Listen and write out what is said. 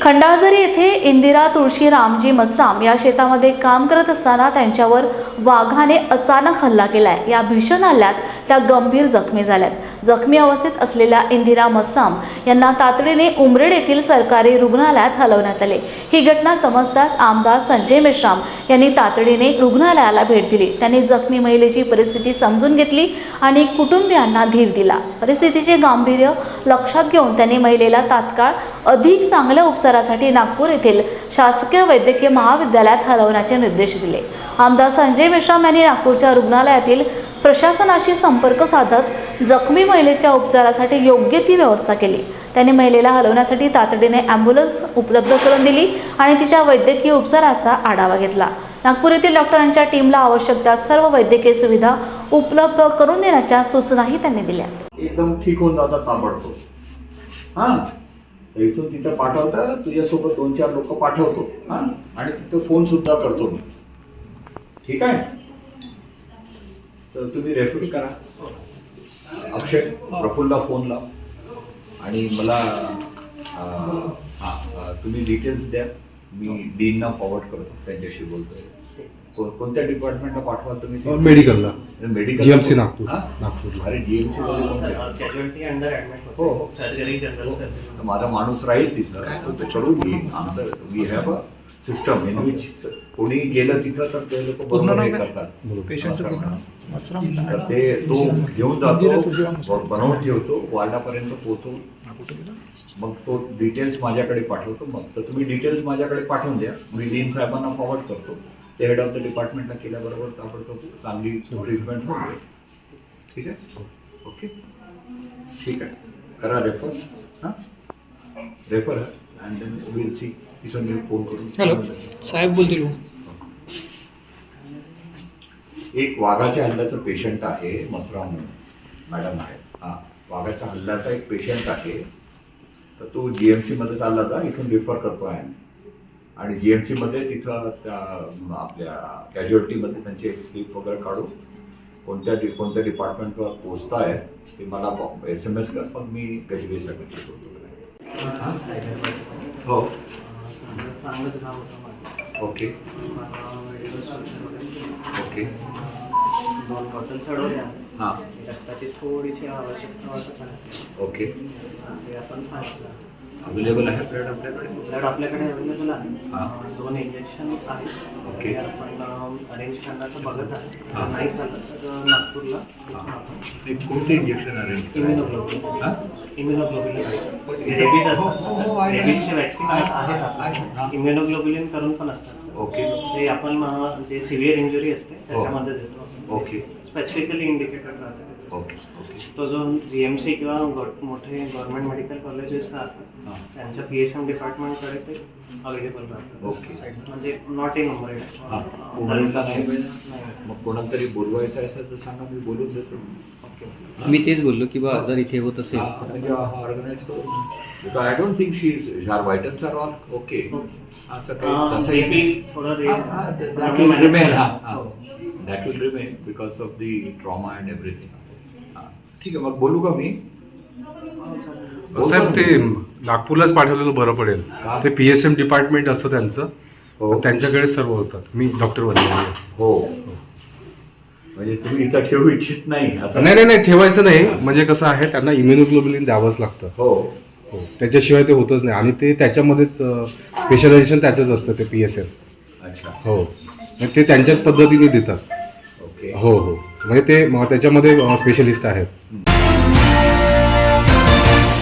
खंडाझरी येथे इंदिरा तुळशी रामजी मसराम या शेतामध्ये काम करत असताना त्यांच्यावर वाघाने अचानक हल्ला केलाय. या भीषण हल्ल्यात त्या गंभीर जखमी झाल्यात. जखमी अवस्थेत असलेल्या इंदिरा मसराम यांना तातडीने उमरेड येथील सरकारी रुग्णालयात हलवण्यात आले. ही घटना समजताच आमदार संजय मेश्राम यांनी तातडीने रुग्णालयाला भेट दिली. त्यांनी जखमी महिलेची परिस्थिती समजून घेतली आणि कुटुंबियांना धीर दिला. परिस्थितीचे गांभीर्य लक्षात घेऊन त्यांनी महिलेला तात्काळ अधिक चांगल्या उपचारासाठी नागपूर येथील शासकीय वैद्यकीय महाविद्यालयात हलवण्याचे निर्देश दिले. आमदार संजय मेश्राम यांनी नागपूरच्या रुग्णालयातील प्रशासनाशी संपर्क साधत जखमी महिलेच्या उपचारासाठी योग्य ती व्यवस्था केली. त्यांनी महिलेला हलवण्यासाठी तातडीने ॲम्ब्युलन्स उपलब्ध करून दिली आणि तिच्या वैद्यकीय उपचाराचा आढावा घेतला. नागपूर येथील डॉक्टरांच्या टीमला आवश्यक त्या सर्व वैद्यकीय सुविधा उपलब्ध करून देण्याच्या सूचनाही त्यांनी दिल्या. एकदम ठीक होऊन जातात ताबडतोब हां? तर इथून तिथं पाठवता तुझ्यासोबत दोन चार लोक पाठवतो. हां? आणि तिथं फोन सुद्धा करतो मी. ठीक आहे? तर तुम्ही रेफर करा. अक्षय प्रफुल्लला फोन लाव. आणि मला हां तुम्ही डिटेल्स द्या. मी डीनना फॉरवर्ड करतो त्यांच्याशी बोलतोय. को- कोणत्या डिपार्टमेंटला पाठवाल तुम्ही? मेडिकलला मेडिकल जीएमसी नागपूर. हां? नागपूरला. अरे जीएमसी हो, हो. सर्जरी जनरल माझा माणूस राहील तिथं. तो घेईल आमचं we have a system in which कोणी गेलं तिथं तर ते लोक बरोबर हे करतात. ते तो घेऊन जातो बनवून ठेवतो वार्डापर्यंत पोहोचवून मग तो डिटेल्स माझ्याकडे पाठवतो. मग तर तुम्ही डिटेल्स माझ्याकडे पाठवून द्या. मी डीन साहेबांना फॉरवर्ड करतो. ते हेड ऑफ द डिपार्टमेंटला केल्याबरोबर ताबडतोब चांगली ट्रीटमेंट होते. ठीक आहे? ओके ठीक आहे. करा रेफर हां? Refer and then will see तिथं मी फोन करून हॅलो साहेब बोलतील हो. एक वाघाच्या हल्ल्याचं पेशंट आहे मसराम म्हणून. मॅडम आहे. हां. वाघाच्या हल्ल्याचा एक पेशंट आहे. तर तो जी एम सीमध्ये चालला होता इथून रिफर करतो आहे आणि जी एम सीमध्ये तिथं त्या आपल्या कॅज्युअल्टीमध्ये त्यांचे स्लीप वगैरे काढून कोणत्या डि कोणत्या डिपार्टमेंटवर पोचता आहे ते मला एस एम एस कर पण मी गजबेसाठी करतो हां. हो ओके. ओके. दोन बॉटल चढवल्या. हां. रक्ताची थोडीशी आवश्यकता वाटत ओके. ते आपण सांगितलं. अवेलेबल आहे ब्लड आपल्याकडे? ब्लड आपल्याकडे अवेलेबल आहे. हां. दोन इंजेक्शन आहेत. ओके. आपण अरेंज करण्याचं बघत आहे. नाही झालं तर नागपूरला कोणते इंजेक्शन अरेंज इम्युनोग्लोबिन हां इम्युनोग्लोबिन हो, रेबीज हो, हो, असतात. रेबीजचे वॅक्सिन आहेत हा. इम्युनोग्लोबिन करून पण असतात. ओके. ते आपण जे सिव्हिअर इंजुरी असते त्याच्यामध्ये देतो ओके. स्पेसिफिकली इंडिकेटेड राहते. ओके ओके तो जो जी एम सी किंवा मोठे गव्हर्नमेंट मेडिकल कॉलेजेस राहतात. त्यांच्या पी एस एम डिपार्टमेंटकडे ते अवेलेबल राहतात. ओके. म्हणजे नॉट इन मुंबई. मग कोणाला तरी बोलवायचं असेल तर सांगा मी बोलून देतो. मी तेच बोललो की बा जर इथे होत असेल. हा, म्हणजे ऑर्गनाईज करून. I don't think she is जार व्हायटन्स आर ऑल ओके असं काही तसं मे बी थोडं that will remain because of the trauma and everything ठीक आहे मग बोलू का मी? साहेब ते नागपूरलाच पाठवलेलं बरं पडेल? ते पी एस एम डिपार्टमेंट असतं त्यांचं. हो. त्यांच्याकडे सर्व होतात. मी डॉक्टर बनले हो. म्हणजे तुम्ही इथं ठेवू इच्छित नाही असं नाही नाही नाही ठेवायचं नाही. म्हणजे कसं आहे त्यांना इम्युनोग्लोबुलिन द्यावंच लागतं. हो. हो. त्याच्याशिवाय ते होतच नाही. आणि ते त्याच्यामध्येच स्पेशलायझेशन त्याचंच असतं ते पी एस एम अच्छा. हो. मग ते त्यांच्याच पद्धतीने देतात. हो हो. म्हणजे ते त्याच्यामध्ये स्पेशलिस्ट आहेत.